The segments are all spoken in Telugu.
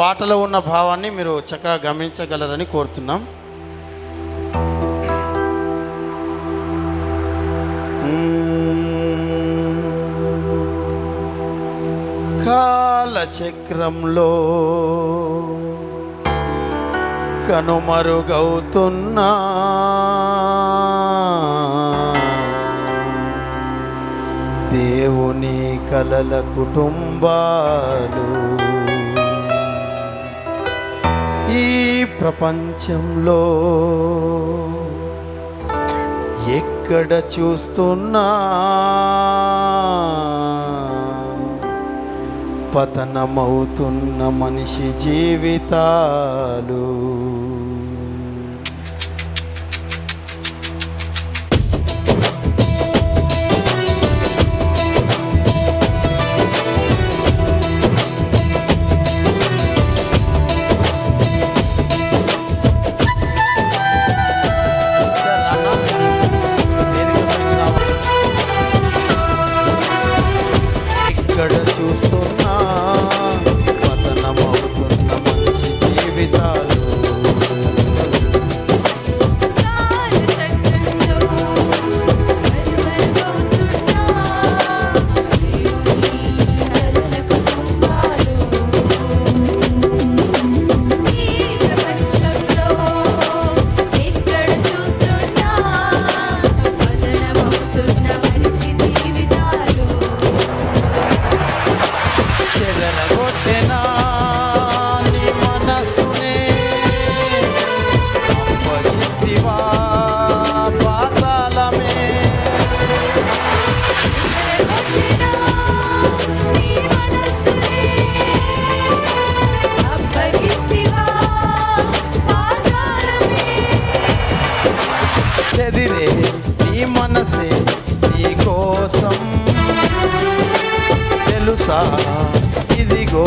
పాటలో ఉన్న భావాన్ని మీరు చక్కగా గమనించగలరని కోరుతున్నాం. కాలచక్రంలో కనుమరుగవుతున్నా దేవుని కలల కుటుంబాలు ఈ ప్రపంచంలో ఎక్కడ చూస్తున్నా పతనమవుతున్న మనిషి జీవితాలు ఇక్కడ చూస్తూ y digo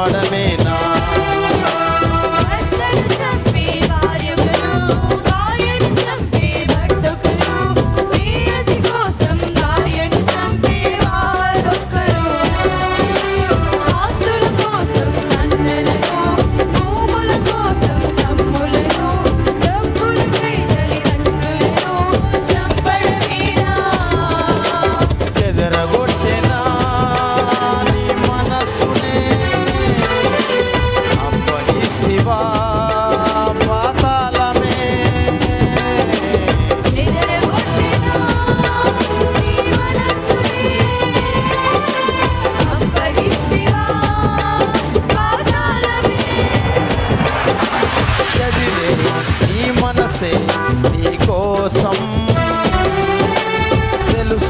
what I mean.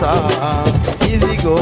తెలుసా? ఇదిగో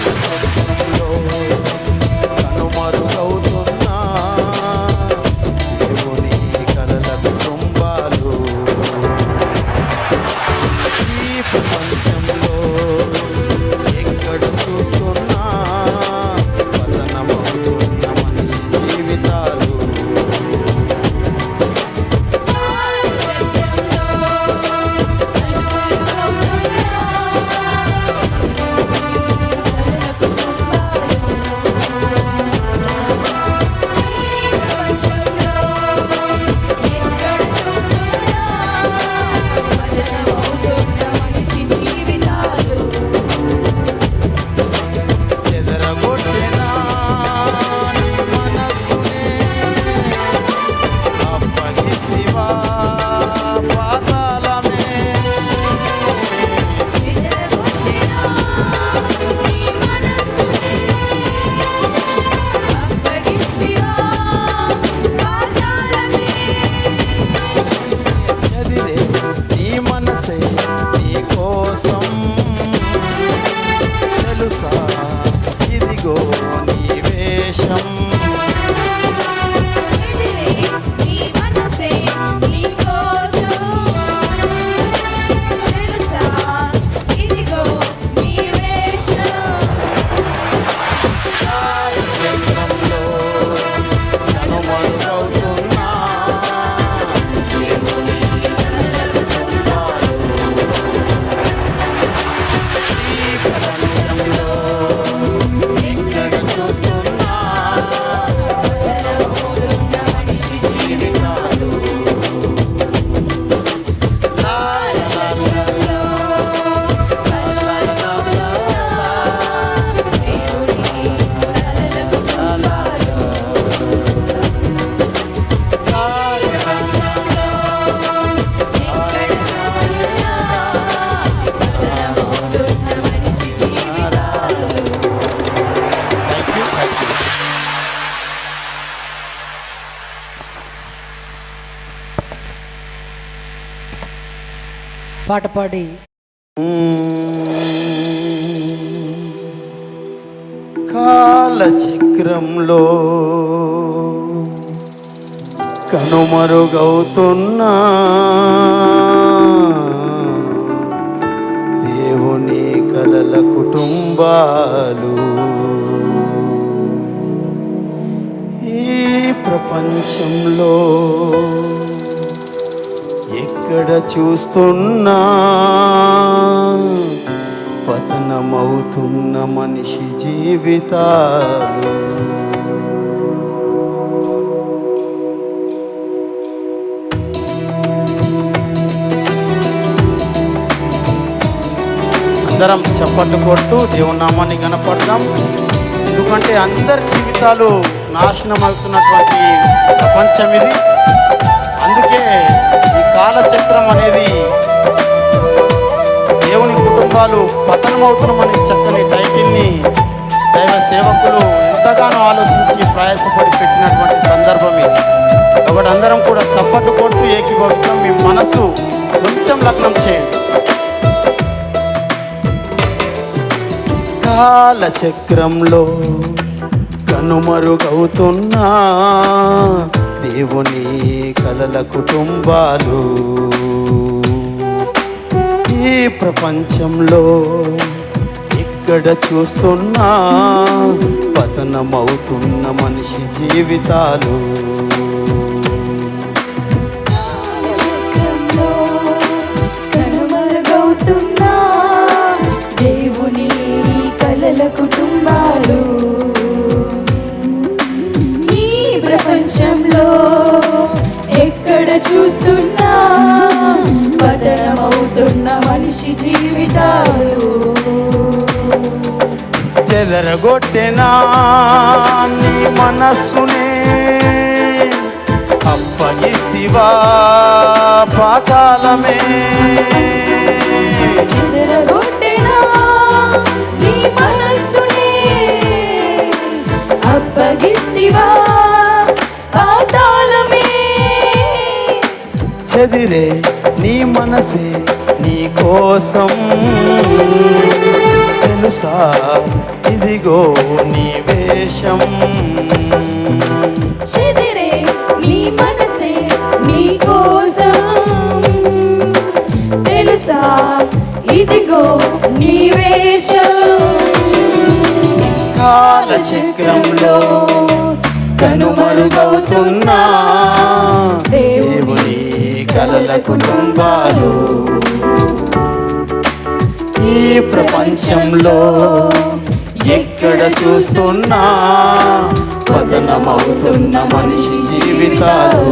love. పాట పాడి కాలచక్రంలో కనుమరుగవుతున్నా దేవుని కలల కుటుంబాలు ఈ ప్రపంచంలో ఎక్కడ చూస్తున్నా? పతనమవుతున్న మనిషి జీవితాలు. అందరం చప్పట్లు కొడుతూ దేవుని నామాన్ని ఎందుకంటే అందరి జీవితాలు నాశనం అవుతున్నటువంటి ప్రపంచం ఇది. కాలచక్రం అనేది దేవుని కుటుంబాలు పతనమవుతున్నామని చక్కని టైటిల్ని దైవ సేవకులు ఎంతగానో ఆలోచించి ప్రయాసపడి పెట్టినటువంటి సందర్భం ఇది. కాబట్టి అందరం కూడా చప్పట్లు కొడుతూ ఏకీభవిస్తాం మీ మనసు కొంచెం లగ్నం చేయండి. కాలచక్రంలో కనుమరుగవుతున్నా దేవుని కలల కుటుంబాలు. ఈ ప్రపంచంలో ఎక్కడ చూస్తున్నా పతనమవుతున్న మనిషి జీవితాలు. చెదరగొట్టెనా నీ మనస్సునే? అప్పగిస్తివా పాతాళమే? చెదరగొట్టెనా నీ మనస్సునే? అప్పగిస్తివా పాతాళమే? చెదిరే నీ మనసే నీ కోసం. తెలుసా? ఇదిగో నీ వేషం. చెదిరే నీ మనసే నీ కోసం. తెలుసా? ఇదిగో నీ వేషం. కాలచక్రంలో కనుమరుగవుతున్నా దేవుని కలల కుటుంబాలు. ఈ ప్రపంచంలో ఎక్కడ చూస్తున్నా పతనమవుతున్న మనిషి జీవితాలు.